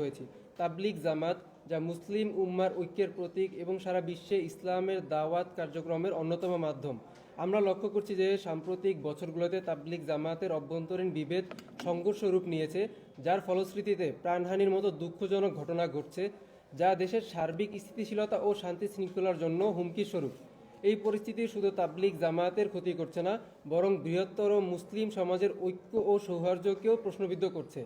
হয়েছি। তাবলিগ জামাত, যা মুসলিম উম্মার ঐক্যের প্রতীক এবং সারা বিশ্বে ইসলামের দাওয়াত কার্যক্রমের অন্যতম মাধ্যম। আমরা লক্ষ্য করছি যে সাম্প্রতিক বছরগুলোতে তাবলিগ জামাতের অভ্যন্তরীণ বিভেদ সংঘর্ষ রূপ নিয়েছে, যার ফলশ্রুতিতে প্রাণহানির মতো দুঃখজনক ঘটনা ঘটছে, যা দেশের সার্বিক স্থিতিশীলতা ও শান্তি শৃঙ্খলার জন্য হুমকি স্বরূপ এই পরিস্থিতি শুধু তাবলিগ জামায়াতের ক্ষতি করছে না, বরং বৃহত্তর মুসলিম সমাজের ঐক্য ও সৌহার্দ্যকেও প্রশ্নবিদ্ধ করছে।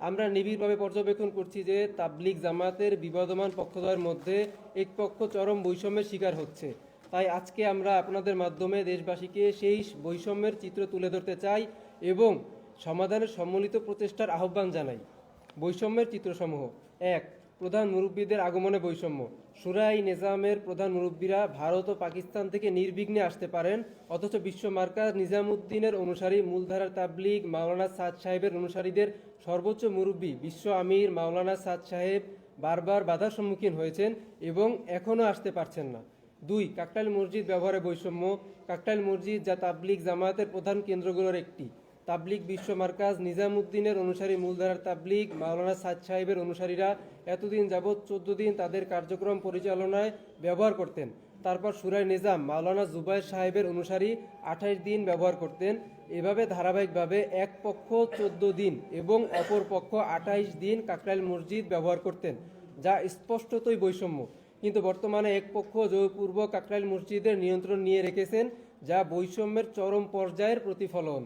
আমরা নিবিড়ভাবে পর্যবেক্ষণ করছি যে তাবলিগ জামাতের বিবাদমান পক্ষদ্বয়ের মধ্যে এক পক্ষ চরম বৈষম্যের শিকার হচ্ছে। তাই আজকে আমরা আপনাদের মাধ্যমে দেশবাসীকে সেই বৈষম্যের চিত্র তুলে ধরতে চাই এবং সমাধানের সম্মিলিত প্রচেষ্টার আহ্বান জানাই। বৈষম্যের চিত্রসমূহ। এক প্রধান মুরব্বীদের আগমনে বৈষম্য। সুরাই নিজামের প্রধান মুরব্বীরা ভারত ও পাকিস্তান থেকে নির্বিঘ্নে আসতে পারেন, অথচ বিশ্ব মার্কাজ নিজামুদ্দিনের অনুসারী মূলধারার তাবলিগ মাওলানা সাদ সাহেবের অনুসারীদের সর্বোচ্চ মুরব্বী বিশ্ব আমির মাওলানা সাদ সাহেব বারবার বাধার সম্মুখীন হয়েছেন এবং এখনও আসতে পারছেন না। দুই কাকটাইল মসজিদ ব্যবহারে বৈষম্য। কাকটাইল মসজিদ যা তাবলিগ জামায়াতের প্রধান কেন্দ্রগুলোর একটি। তাবলিগ বিশ্ব মার্কাজ নিজামুদ্দিনের অনুসারী মূলধারার তাবলিগ, মাওলানা সাদ সাহেবের অনুসারীরা এতদিন যাবৎ চোদ্দ দিন তাদের কার্যক্রম পরিচালনায় ব্যবহার করতেন। তারপর সুরাই নিজাম, মাওলানা জুবাইর সাহেবের অনুসারী আঠাইশ দিন ব্যবহার করতেন। এভাবে ধারাবাহিকভাবে এক পক্ষ চোদ্দ দিন এবং অপর পক্ষ আঠাইশ দিন কাকরাইল মসজিদ ব্যবহার করতেন, যা স্পষ্টতই বৈষম্য। কিন্তু বর্তমানে এক পক্ষ জয়পূর্বক কাকরাইল মসজিদের নিয়ন্ত্রণ নিয়ে রেখেছেন, যা বৈষম্যের চরম পর্যায়ের প্রতিফলন।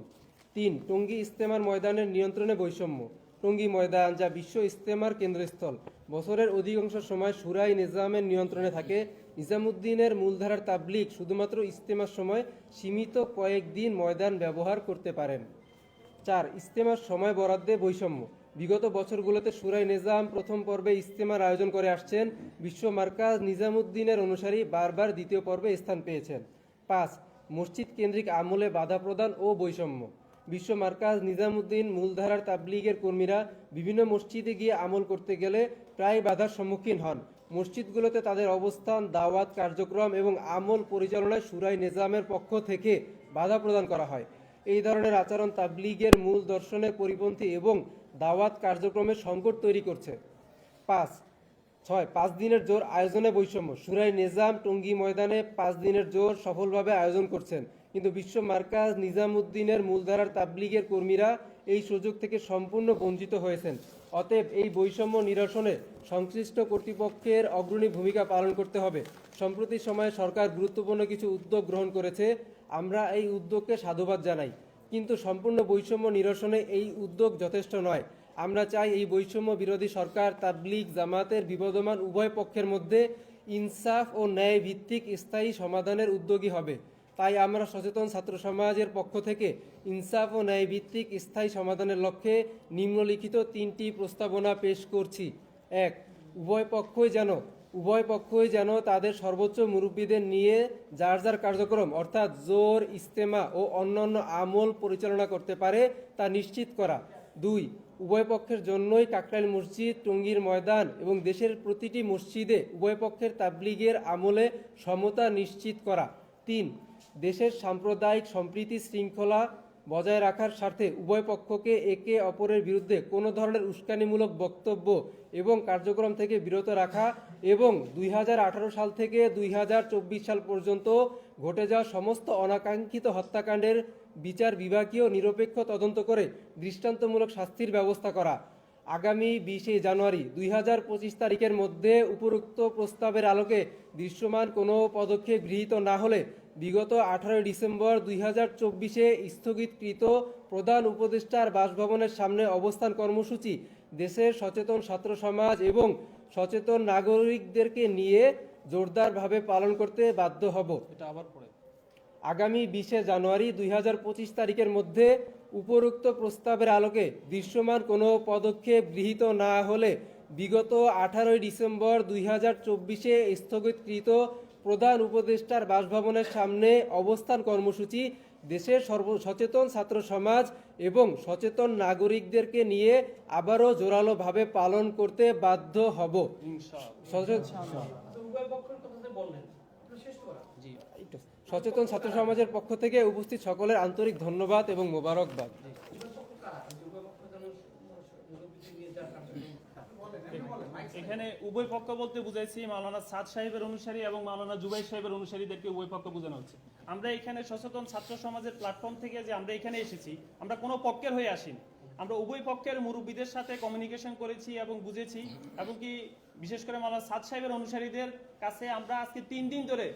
তিন, টঙ্গী ইস্তেমার ময়দানের নিয়ন্ত্রণে বৈষম্য। টঙ্গী ময়দান, যা বিশ্ব ইস্তেমার কেন্দ্রস্থল। বছরের অধিকাংশ সময় সুরাই নিজামের নিয়ন্ত্রণে থাকে। নিজামুদ্দিনের মূলধারার তাবলিগ শুধুমাত্র ইস্তেমার সময় সীমিত কয়েকদিন ময়দান ব্যবহার করতে পারেন। চার ইস্তেমার সময় বরাদ্দে বৈষম্য। বিগত বছরগুলোতে সুরাই নিজাম প্রথম পর্বে ইস্তেমার আয়োজন করে আসছেন। বিশ্ব মার্কাজ নিজামুদ্দিনের অনুসারী বারবার দ্বিতীয় পর্বে স্থান পেয়েছেন। পাঁচ, মসজিদ কেন্দ্রিক আমলে বাধা প্রদান ও বৈষম্য। বিশ্ব মার্কাজ নিজামুদ্দিন মূলধারার তাবলিগের কর্মীরা বিভিন্ন মসজিদে গিয়ে আমল করতে গেলে প্রায় বাধার সম্মুখীন হন। মসজিদগুলোতে তাদের অবস্থান, দাওয়াত, কার্যক্রম এবং আমল পরিচালনায় সুরাই নিজামের পক্ষ থেকে বাধা প্রদান করা হয়। এই ধরনের আচরণ তাবলিগের মূল দর্শনের পরিপন্থী এবং দাওয়াত কার্যক্রমের সংকট তৈরি করছে। পাঁচ, ছয়, পাঁচ দিনের জোর আয়োজনে বৈষম্য। সুরাই নিজাম টঙ্গী ময়দানে পাঁচ দিনের জোর সফলভাবে আয়োজন করছেন। কিন্তু বিশ্ব মার্কাজ নিজামুদ্দিনের মূলধারার তাবলিগের কর্মীরা এই সুযোগ থেকে সম্পূর্ণ বঞ্চিত হয়েছেন। অতএব এই বৈষম্য নিরসনে সংশ্লিষ্ট কর্তৃপক্ষের অগ্রণী ভূমিকা পালন করতে হবে। সম্প্রতি সময়ে সরকার গুরুত্বপূর্ণ কিছু উদ্যোগ গ্রহণ করেছে। আমরা এই উদ্যোগকে সাধুবাদ জানাই। কিন্তু সম্পূর্ণ বৈষম্য নিরসনে এই উদ্যোগ যথেষ্ট নয়। আমরা চাই এই বৈষম্য বিরোধী সরকার, তাবলিগ জামাতের বিবদমান উভয় পক্ষের মধ্যে ইনসাফ ও ন্যায় ভিত্তিক স্থায়ী সমাধানের উদ্যোগী হবে। তাই আমরা সচেতন ছাত্র সমাজের পক্ষ থেকে ইনসাফ ও ন্যায় ভিত্তিক স্থায়ী সমাধানের লক্ষ্যে নিম্নলিখিত তিনটি প্রস্তাবনা পেশ করছি। এক, উভয় পক্ষই যেন, উভয় পক্ষই যেন তাদের সর্বোচ্চ মুরব্বীদের নিয়ে যার যার কার্যক্রম, অর্থাৎ জোর ইস্তেমা ও অন্যান্য আমল পরিচালনা করতে পারে তা নিশ্চিত করা। দুই, উভয় পক্ষের জন্যই কাকরাইল মসজিদ, টঙ্গীর ময়দান এবং দেশের প্রতিটি মসজিদে উভয় পক্ষের তাবলিগের আমলে সমতা নিশ্চিত করা। তিন দেশের সাম্প্রদায়িক সম্প্রীতি শৃঙ্খলা বজায় রাখার স্বার্থে উভয় পক্ষকে একে অপরের বিরুদ্ধে কোনো ধরনের উস্কানিমূলক বক্তব্য এবং কার্যক্রম থেকে বিরত রাখা এবং দুই হাজার আঠারো সাল থেকে দুই হাজার চব্বিশ সাল পর্যন্ত ঘটে যাওয়া সমস্ত অনাকাঙ্ক্ষিত হত্যাকাণ্ডের বিচার বিভাগীয় নিরপেক্ষ তদন্ত করে দৃষ্টান্তমূলক শাস্তির ব্যবস্থা করা। আগামী বিশে জানুয়ারি দুই হাজার পঁচিশ তারিখের মধ্যে উপরোক্ত প্রস্তাবের আলোকে দৃশ্যমান কোনো পদক্ষেপ গৃহীত না হলে বিগত আঠারোই ডিসেম্বর দুই হাজার চব্বিশে স্থগিতকৃত প্রধান উপদেষ্টার বাসভবনের সামনে অবস্থান কর্মসূচি দেশের সচেতন ছাত্র সমাজ এবং সচেতন নাগরিকদেরকে নিয়ে জোরদারভাবে পালন করতে বাধ্য হব। এটা আবার পড়ে। আগামী বিশে জানুয়ারি দুই হাজার পঁচিশ তারিখের মধ্যে উপরোক্ত প্রস্তাবের আলোকে দৃশ্যমান কোনো পদক্ষেপ গৃহীত না হলে বিগত আঠারোই ডিসেম্বর দুই হাজার চব্বিশে স্থগিতকৃত প্রধান উপদেষ্টার বাসভবনের সামনে অবস্থান কর্মসূচি দেশের সর্ব সচেতন ছাত্র সমাজ এবং সচেতন নাগরিকদেরকে নিয়ে আবারও জোরালোভাবে পালন করতে বাধ্য হব। সচেতন ছাত্র সমাজের পক্ষ থেকে উপস্থিত সকলের আন্তরিক ধন্যবাদ এবং মোবারকবাদ। এখানে উভয় পক্ষ বলতে বুঝাইছি মাওলানা সাদ সাহেবের অনুসারী এবং মাওলানা জুবাই সাহেবের অনুসারীদেরকে উভয় পক্ষ বোঝানো হচ্ছে। আমরা এখানে সচেতন ছাত্র সমাজের প্ল্যাটফর্ম থেকে যে আমরা এখানে এসেছি, আমরা কোনো পক্ষের হয়ে আসিনি। আমরা উভয় পক্ষের মুরব্বীদের সাথে কমিউনিকেশন করেছি এবং বুঝেছি এবং কি বিশেষ করে মাওলানা সাদ সাহেবের অনুসারীদের কাছে আমরা আজকে তিন দিন ধরে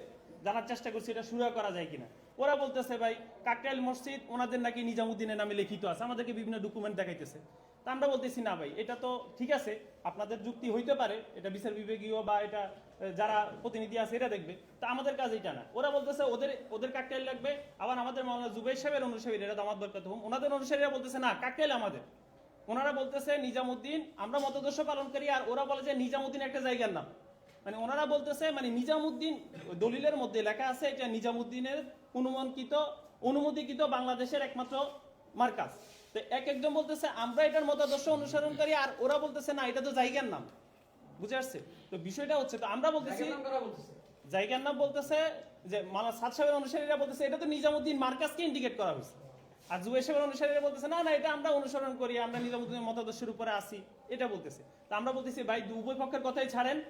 জানার চেষ্টা করছি এটা শুরু করা যায় কিনা। ওরা বলতেছে, ভাই, কাকরাইল মসজিদ ওনাদের নাকি নিজামুদ্দিনের নামে লিখিত আছে। আমাদেরকে বিভিন্ন ডকুমেন্ট দেখাইতেছে। তা আমরা বলতেছি, না ভাই, এটা তো ঠিক আছে, আপনাদের যুক্তি হইতে পারে, এটা বিচার বিভাগীয় বা এটা যারা প্রতিনিধি আছে এটা দেখবে। তা আমাদের কাজ এটা না। ওরা বলতেছে, ওদের ওদের কাকরাইল লাগবে। আবার আমাদের মামলা জুবাই সাহেবের অনুসারী এটা দামাত বরকত হুম, ওনাদের অনুসারীরা বলতেছে, না কাকরাইল আমাদের। ওনারা বলতেছে, নিজামুদ্দিন, আমরা মতদর্শ পালন করি আর ওরা বলে যে নিজামুদ্দিন একটা জায়গার নাম। মানে ওনারা বলতেছে মানে নিজামুদ্দিন দলিলের মধ্যে লেখা আছে, এটা নিজামুদ্দিনের অনুমানকৃত, অনুমোদিকৃত বাংলাদেশের একমাত্র মার্কাজ। তো এক একজন বলতেছে আমরা এটার মতাদর্শ অনুসরণ করি আর ওরা বলতেছে না এটা তো জায়গার নাম। বুঝে আসছে? তো বিষয়টা হচ্ছে তো আমরা বলতেছি জায়গার নাম বলতেছে? যে মালা সাত সাহেবের অনুসারীরা বলতেছে এটা তো নিজামুদ্দিন মার্কাজকে ইন্ডিকেট করা হয়েছে। আর জুয়ের সাহেবের অনুসারীরা বলতেছে না না এটা আমরা অনুসরণ করি আমরা নিজামুদ্দিনের মতাদর্শের উপরে আসি এটা বলতেছে। তো আমরা বলতেছি ভাই দু- উভয় পক্ষের কথাই ছাড়েন।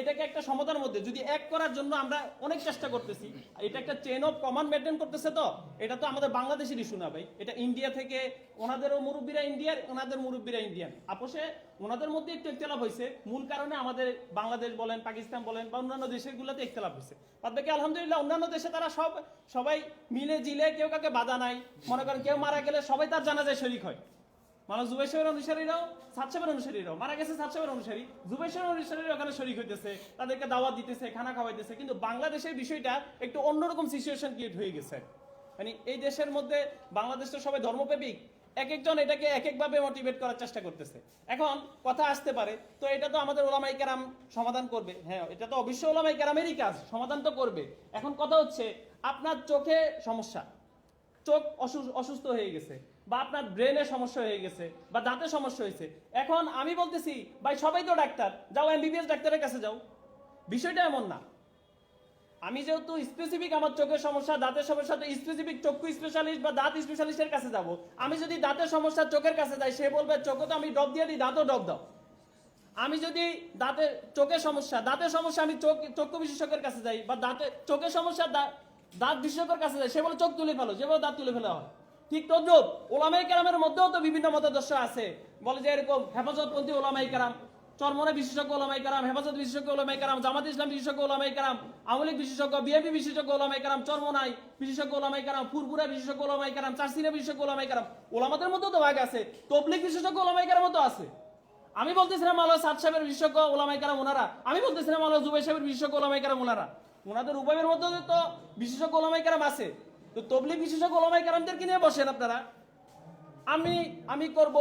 এটাকে একটা সমাধানের মধ্যে, যদি এক করার জন্য আমরা অনেক চেষ্টা করতেছি, এটা একটা চেন অফ কমান্ড মেনটেন করতেছে তো, এটা তো আমাদের বাংলাদেশের ইস্যু না ভাই। এটা ইন্ডিয়া থেকে ওনাদেরও মুরব্বীরা ইন্ডিয়ার ওনাদের মুরব্বীরা ইন্ডিয়ান আপোষে ওনাদের মধ্যে একটু ইখতলাফ হয়েছে, মূল কারণে আমাদের বাংলাদেশ বলেন, পাকিস্তান বলেন বা অন্যান্য দেশের গুলোতে ইখতলাফ হয়েছে। বাদ বাকি আলহামদুলিল্লাহ অন্যান্য দেশে তারা সব, সবাই মিলে জিলে কেউ কাকে বাধা নাই, মনে করেন কেউ মারা গেলে সবাই তার জানাজায় শরিক হয়। মানুষ জুবাই সাহেবের অনুসারীরাও সাত সাহেবের অনুসারীরাও। মারা গেছে সাত সাহেবের অনুসারী। জুবাই সাহেবের অনুসারীরা ওখানে শরিক হইতেছে, তাদেরকে দাওয়াত দিতেছে, খানা খাওয়াইতেছে। কিন্তু বাংলাদেশের বিষয়টা একটু অন্যরকম সিচুয়েশন ক্রিয়েট হয়ে গেছে। মানে এই দেশের মধ্যে বাংলাদেশ তো সবাই ধর্মপ্রেমিক। এক একজন এটাকে এক একভাবে মোটিভেট করার চেষ্টা করতেছে। এখন কথা আসতে পারে, তো এটা তো আমাদের ওলামাই কেরাম সমাধান করবে। হ্যাঁ এটা তো অবশ্যই ওলামাই কেরামেরই কাজ, সমাধান তো করবে। এখন কথা হচ্ছে, আপনার চোখে সমস্যা। চোখ অসু- অসুস্থ হয়ে গেছে। বা আপনার ব্রেনের সমস্যা হয়ে গেছে, বা দাঁতের সমস্যা হয়েছে। এখন আমি বলতেছি, ভাই, সবাই তো ডাক্তার, যাও এমবিবিএস ডাক্তারের কাছে যাও। বিষয়টা এমন না। আমি যেহেতু স্পেসিফিক আমার চোখের সমস্যা, দাঁতের সমস্যা, তো স্পেসিফিক চক্ষু স্পেশালিস্ট বা দাঁত স্পেশালিস্টের কাছে যাব। আমি যদি দাঁতের সমস্যা চোখের কাছে যাই, সে বলবে, চোখে তো আমি ডব দিয়ে দিই, দাঁতও ডব দাও। আমি যদি দাঁতের, চোখের সমস্যা, দাঁতের সমস্যা আমি চোখ, চক্ষু বিশেষজ্ঞের কাছে যাই, বা দাঁতের, চোখের সমস্যা দাঁত বিশেষজ্ঞের কাছে যাই, সে বলে চোখ তুলে ফেলো যে বলে দাঁত তুলে ফেলা হয়। ঠিক তদ্রুপ ওলামাই কেরামের মধ্যেও তো বিভিন্ন মতাদর্শ আছে বলে যে এরকম হেফাজতপন্থী ওলামাই কেরাম চরমনে বিশেষজ্ঞ ওলামাই কারাম হেফাজত বিশেষজ্ঞ ওলামাই কারাম জামাত ইসলাম বিশেষজ্ঞ ওলামাই কারাম আওয়ামী লীগ বিশেষজ্ঞ বিএপি বিশেষজ্ঞ ওলামাই কারাম চরমনাই বিশেষজ্ঞ ওলামাই কারাম ফুরপুরা বিশেষজ্ঞ ওলামাই কারাম চারসিনা বিশেষজ্ঞ ওলামাই কারাম ওলামাদের মধ্যেও তো ভাগ আছে তবলিক বিশেষজ্ঞ ওলামাই কারামও তো আছে আমি বলতেছিলাম আল্লাহ সাদ সাহেবের বিশেষজ্ঞ ওলামাই কারাম ওনারা আমি বলতেছিলাম আল্লাহ জুবাই সাহেবের বিশেষজ্ঞ ওলামাই কারাম ওনারা ওনাদের উভয়ের মধ্যে তো বিশেষজ্ঞ ওলামাই কারাম আছে তো তবলিক বিশেষজ্ঞ ওলামাই কারামদেরকে নিয়ে বসেন আপনারা। আমি আমি করব